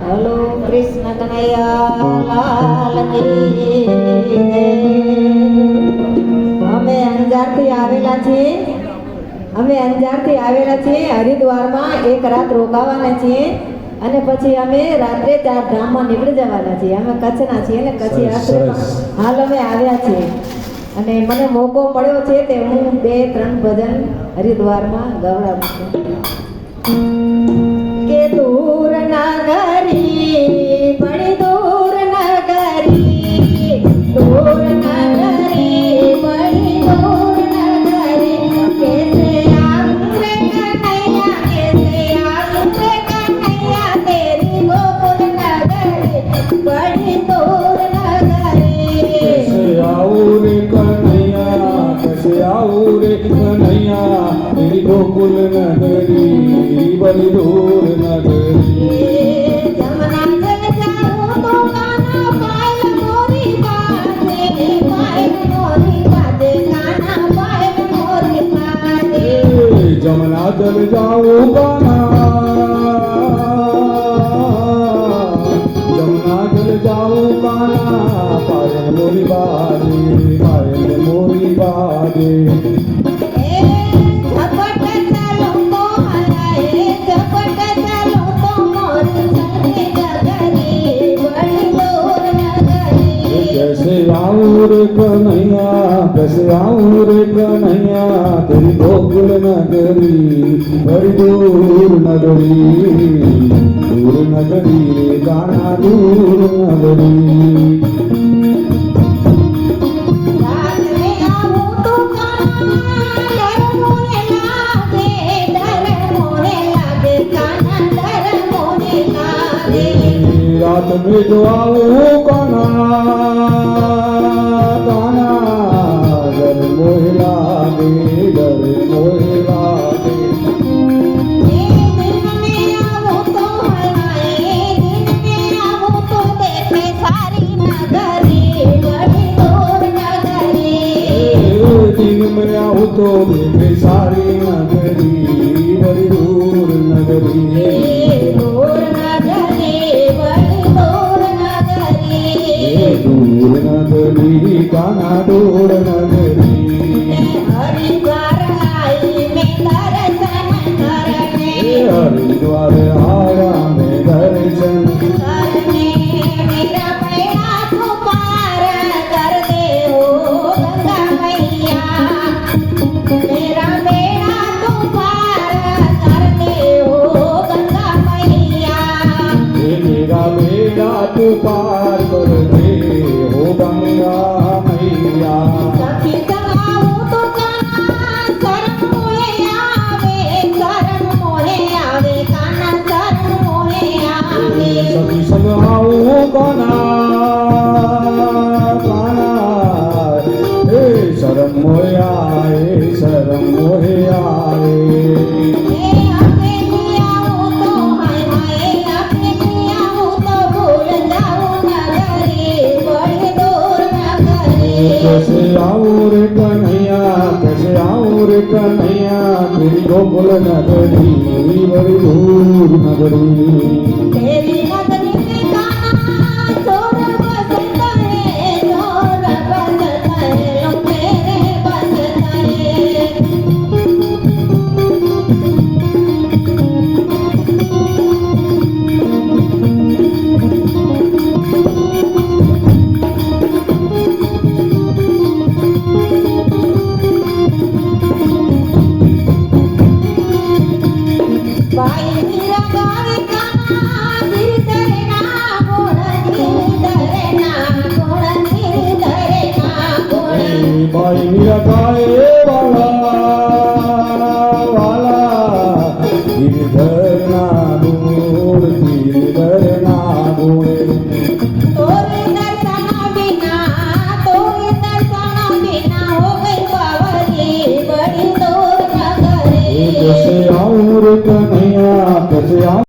Hello Krishna Kanaiya લાલ અમે અંજારથી આવેલા છીએ. અમે અંજારથી આવેલા છીએ હરિદ્વારમાં. એક રાત રોકાવાના છીએ. અને પછી અમે રાત્રે ચાર ધામમાં નીકળી જવાના છીએ. અમે કચ્છના છીએ ને કચ્છી હાલ અમે આવ્યા છીએ. અને મને મોકો મળ્યો છે તે હું બે ત્રણ ભજન હરિદ્વારમાં ગવડાવું છું કે દૂર નગરી કેસે આંગરે કનૈયા ગોકુળ નગરી બડી જમના જલ જાઉં કાના જમના જલ જાઉં કાના પાયલ મોરી બાજે પાયલ મોરી બાજે. કસરાઉ રે કનૈયા તેરી ગોકુળ નગરી હરી દૂર નગરી દૂર નગરી રે ગાણા દૂર નગરી. રાત મેં જો આવું કોના तिमऱ्याहू तो देखे सारी नगरी बरी दूर नगरी दूर नगरी काना दूर કાના કાના એ શરમ મોયા એ શરમ મોયા એ અકેલી આવું તો હાય હાય અકેલી આવું તો ભૂલ જાઉં નગરી બડી દૂર નગરી कैसे आऊं रे कन्हैया कैसे आऊं रे कन्हैया तेरी गोकुल नगरी बड़ी दूर नगरी